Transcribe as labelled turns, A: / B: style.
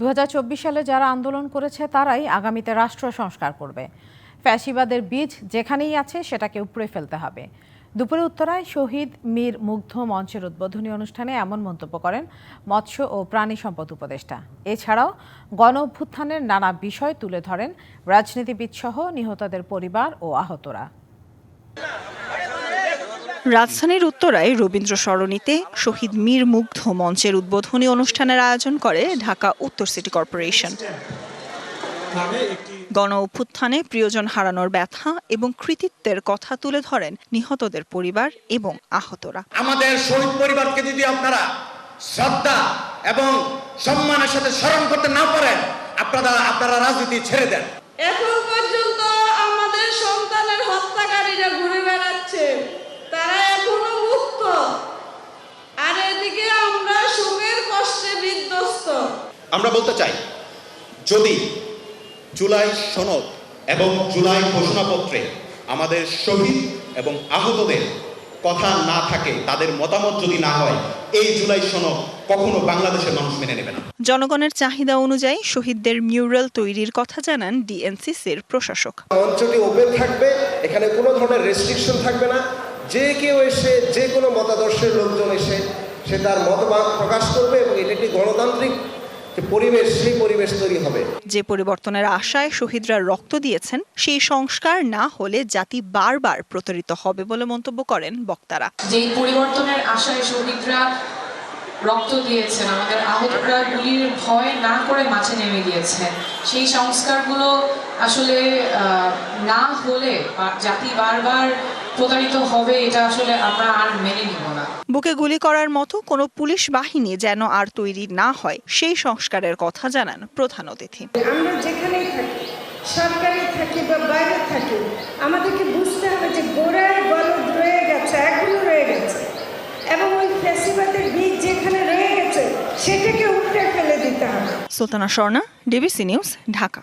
A: দু হাজার চব্বিশ সালে যারা আন্দোলন করেছে, তারাই আগামীতে রাষ্ট্র সংস্কার করবে। ফ্যাসিবাদের বীজ যেখানেই আছে, সেটাকে উপড়ে ফেলতে হবে। দুপুরে উত্তরায় শহীদ মীর মুগ্ধ মঞ্চের উদ্বোধনী অনুষ্ঠানে এমন মন্তব্য করেন মৎস্য ও প্রাণী সম্পদ উপদেষ্টা। এছাড়াও গণ অভ্যুত্থানের নানা বিষয় তুলে ধরেন রাজনীতিবিদ সহ নিহতদের পরিবার ও আহতরা।
B: রাজধানীর উত্তরায় রবীন্দ্র সরণিতে শহীদ মীর মুগ্ধ মঞ্চের উদ্বোধনী অনুষ্ঠানের আয়োজন করে ঢাকা উত্তর সিটি কর্পোরেশন। গণ অভ্যুত্থানে প্রিয়জন হারানোর ব্যথা এবং কৃতিত্বের কথা তুলে ধরেন নিহতদের পরিবার এবং আহতরা।
C: আমাদের শহীদ পরিবারকে যদি আপনারা শ্রদ্ধা এবং সম্মানের সাথে স্মরণ করতে না পারেন, আপনারা আপনারা রাজনীতি ছেড়ে দেন
D: এখন পর্যন্ত আমাদের সন্তানের হত্যাকারীরা ঘুরে বেড়াচ্ছে তারা এখনও মুক্ত এদিকে আমরা সুখের কষ্টে বিধ্বস্ত।
E: আমরা বলতে চাই যদি জুলাই সনদ এবং জুলাই ঘোষণাপত্রে আমাদের শহীদ এবং আহতদের কথা না থাকে তাদের মতামত যদি না হয় এই জুলাই সনদ কখনো বাংলাদেশের মানুষ মেনে নেবে না।
B: জনগণের চাহিদা অনুযায়ী শহীদদের মিউরাল তৈরির কথা জানান ডিএনসিসির প্রশাসক।
F: মঞ্চটি ওপেন থাকবে এখানে কোনো ধরনের রেস্ট্রিকশন থাকবে না। যে কেউ এসে যে কোনো মতাদর্শের লোকজন এসে সে তার মতবাদ প্রকাশ করবে এবং এটি একটি গণতান্ত্রিক যে পরিবেশ সেই পরিবেশ তৈরি হবে।
B: যে পরিবর্তনের আশায় শহীদরা রক্ত দিয়েছেন সেই সংস্কার না হলে জাতি বারবার প্রতারিত হবে বলে মন্তব্য করেন বক্তারা।
G: যেই পরিবর্তনের আশায় শহীদরা রক্ত দিয়েছেন আমাদের আহতরা গুলির ভয় না করে মাঠে নেমে গিয়েছেন সেই সংস্কারগুলো আসলে না হলে জাতি বারবার প্রতারিত হবে এটা আসলে আমরা আর মেনে নিব না।
B: বুকে গুলি করার মতো কোনো পুলিশ বাহিনী যেন আর তৈরি না হয় সেই সংস্কারের কথা জানান প্রধান অতিথি।
H: আমরা যেখানেই থাকি সরকারি থাকি বা বাইরে থাকি আমাদেরকে বুঝতে হবে যে গোড়ায় গলদ রয়ে গেছে এখনও রয়ে গেছে। এবং ওই ফ্যাসিবাদের বীজ যেখানে রয়ে গেছে সেটাকে ফেলে দিতে হবে।
B: Sultana Swarna DBC news Dhaka.